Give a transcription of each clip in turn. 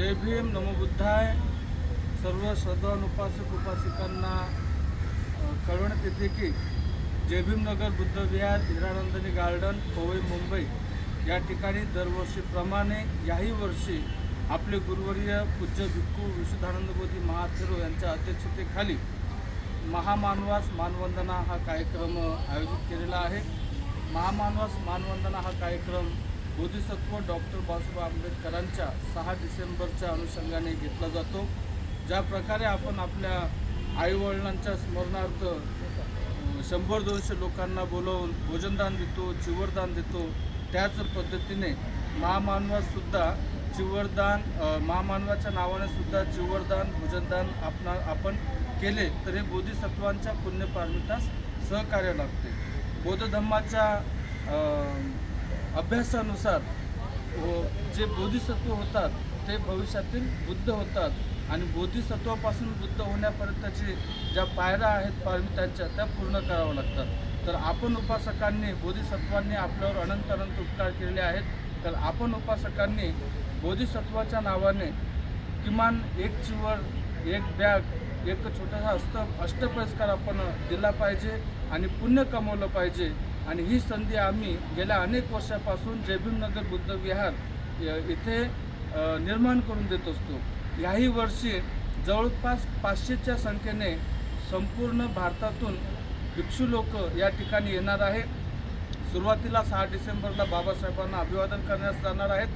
जय भीम नमोबुद्धाय सर्व श्रद्धावान उपासक उपासिकांना कळवण्यात येते की जय भीमनगर बुद्ध विहार गार्डन पवई मुंबई या ठिकाणी दरवर्षीप्रमाणे याही वर्षी आपले गुरुवर्य पूज्य भिक्खू विशुद्धानंद बोधी महाथेरो यांच्या अध्यक्षतेखाली महामानवास मानवंदना हा कार्यक्रम आयोजित केलेला आहे. महामानवास मानवंदना हा कार्यक्रम बोधिसत्व डॉक्टर बाबासाहेब आंबेडकरांच्या सहा डिसेंबरच्या अनुषंगाने घेतला जातो. ज्या प्रकारे आपण आपल्या आईवडिलांच्या स्मरणार्थ शंभर दोनशे लोकांना बोलवून भोजनदान देतो चिवरदान देतो त्याच पद्धतीने महामानवासुद्धा चिवरदान महामानवाच्या नावाने सुद्धा चिवरदान भोजनदान आपणा आपण केले तर हे बोधिसत्वांच्या पुण्यपार्मितास सहकार्य लागते बौद्ध धर्माच्या अभ्यासानुसार व जे बोधिसत्व होतात ते भविष्यातील बुद्ध होतात. आणि बोधिसत्वापासून बुद्ध होण्यापर्यंतचे ज्या पायऱ्या आहेत पारमितांच्या त्या पूर्ण कराव्या लागतात. तर आपण उपासकांनी बोधिसत्वांनी आपल्यावर अनंत अनंत उपकार केलेले आहेत. तर आपण उपासकांनी बोधिसत्वाच्या नावाने किमान एक चिवर एक बॅग एक छोटासा अष्ट अष्टपुरस्कार आपण दिला पाहिजे आणि पुण्य कमवलं पाहिजे. आणि ही संधी आम्ही गेल्या अनेक वर्षापासून जयभीमनगर बुद्ध विहार इथे निर्माण करून देत असतो. याही वर्षी जवळपास पाचशेच्या संख्येने संपूर्ण भारतातून भिक्षू लोक या ठिकाणी येणार आहेत. सुरुवातीला सहा डिसेंबरला बाबासाहेबांना अभिवादन करण्यास जाणार आहेत.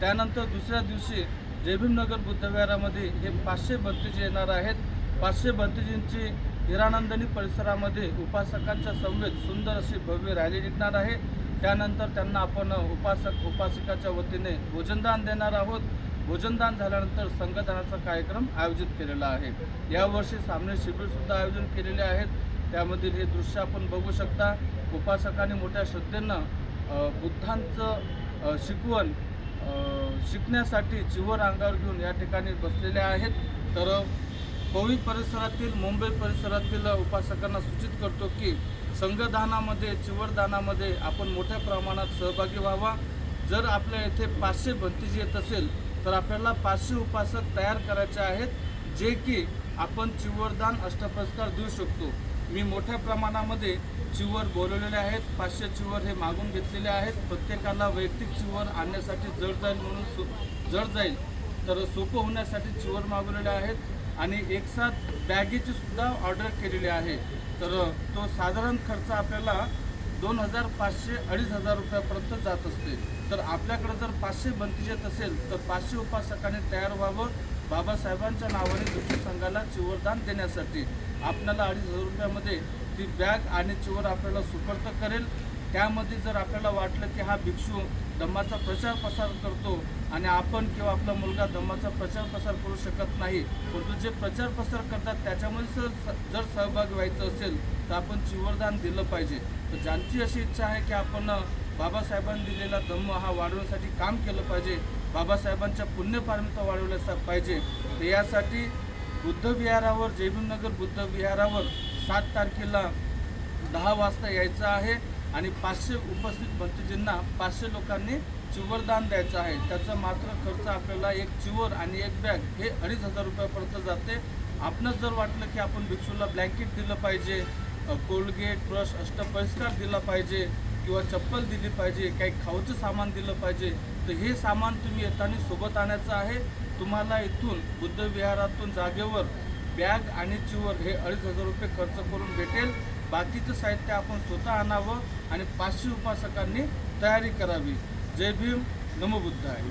त्यानंतर दुसऱ्या दिवशी जयभीमनगर बुद्धविहारामध्ये हे पाचशे भंतेजी येणार आहेत. पाचशे भंतेजींची हिरानंदनी परिसरामध्ये उपासकांच्या समवेत सुंदर अशी भव्य रॅली निघणार आहे. त्यानंतर त्यांना आपण उपासक उपासिकाच्या वतीने भोजनदान देणार आहोत. भोजनदान झाल्यानंतर संघदानाचा कार्यक्रम आयोजित केलेला आहे. यावर्षी सामने शिबिरसुद्धा आयोजन केलेले आहेत. त्यामधील हे दृश्य आपण बघू शकता. उपासकांनी मोठ्या श्रद्धेनं बुद्धांचं शिकवण शिकण्यासाठी चिवर अंगावर घेऊन या ठिकाणी बसलेले आहेत. तर कोविड परिसरातील मुंबई परिसरातील उपासकांना सूचित करतो की संघदानामध्ये चिवरदानामध्ये आपण मोठ्या प्रमाणात सहभागी व्हावा. जर आपल्या येथे पाचशे भंतीजी येत असेल तर आपल्याला पाचशे उपासक तयार करायचे आहेत जे की आपण चिवरदान अष्टपुरस्कार देऊ शकतो. मी मोठ्या प्रमाणामध्ये चिवर बोलवलेले आहेत. पाचशे चिवर हे मागून घेतलेले आहेत. प्रत्येकाला वैयक्तिक चिवर आणण्यासाठी जड जाईल म्हणून सु जड जाईल. तर सोपं होण्यासाठी चिवर मागवलेले आहेत. आणि एक साथ बॅगेची सुद्धा ऑर्डर केलेली आहे. तर तो साधारण खर्च आपल्याला दोन हजार पाचशे अडीच हजार रुपयापर्यंत जात असते. तर आपल्याकडे जर पाचशे बंतीज असेल तर पाचशे उपासकाने तयार व्हावं बाबासाहेबांच्या नावाने दुसऱ्या संघाला चिवरदान देण्यासाठी. आपल्याला अडीच हजार रुपयामध्ये ती बॅग आणि चिवर आपल्याला सुपर्त करेल. त्यामध्ये जर आपल्याला वाटलं की हा भिक्षू धम्माचा प्रचार प्रसार करतो आणि आपण किंवा आपला मुलगा धम्माचा प्रचार प्रसार करू शकत नाही परंतु जे प्रचार प्रसार करतात त्याच्यामध्ये जर जर सहभागी व्हायचं असेल तर आपण चिवरदान दिलं पाहिजे. तर ज्यांची अशी इच्छा आहे की आपण बाबासाहेबांनी दिलेला धम्म हा वाढवण्यासाठी काम केलं पाहिजे बाबासाहेबांच्या पुण्यपारमिता वाढवल्या पाहिजे तर यासाठी बुद्ध विहारावर जयभीमनगर बुद्ध विहारावर सात तारखेला दहा वाजता यायचं आहे. आणि पाचशे उपस्थित भंतेजींना पाचशे लोकांनी चिवरदान द्यायचं आहे. त्याचा मात्र खर्च आपल्याला एक चिवर आणि एक बॅग हे अडीच हजार रुपयापर्यंत जाते. आपणच जर वाटलं की आपण भिक्षूला ब्लँकेट दिलं पाहिजे कोलगेट ब्रश अष्टपरिष्कार दिला पाहिजे किंवा चप्पल दिली पाहिजे काही खाऊचं सामान दिलं पाहिजे तर हे सामान तुम्ही येताना सोबत आणायचं आहे. तुम्हाला इथून बुद्ध विहारातून जागेवर बॅग आणि चिवर हे अडीच हजार रुपये खर्च करून भेटेल. बाकीचं साहित्य आपण स्वतः आणावं आणि पाचशे उपासकांनी तयारी करावी. जय भीम नमबुद्ध आहे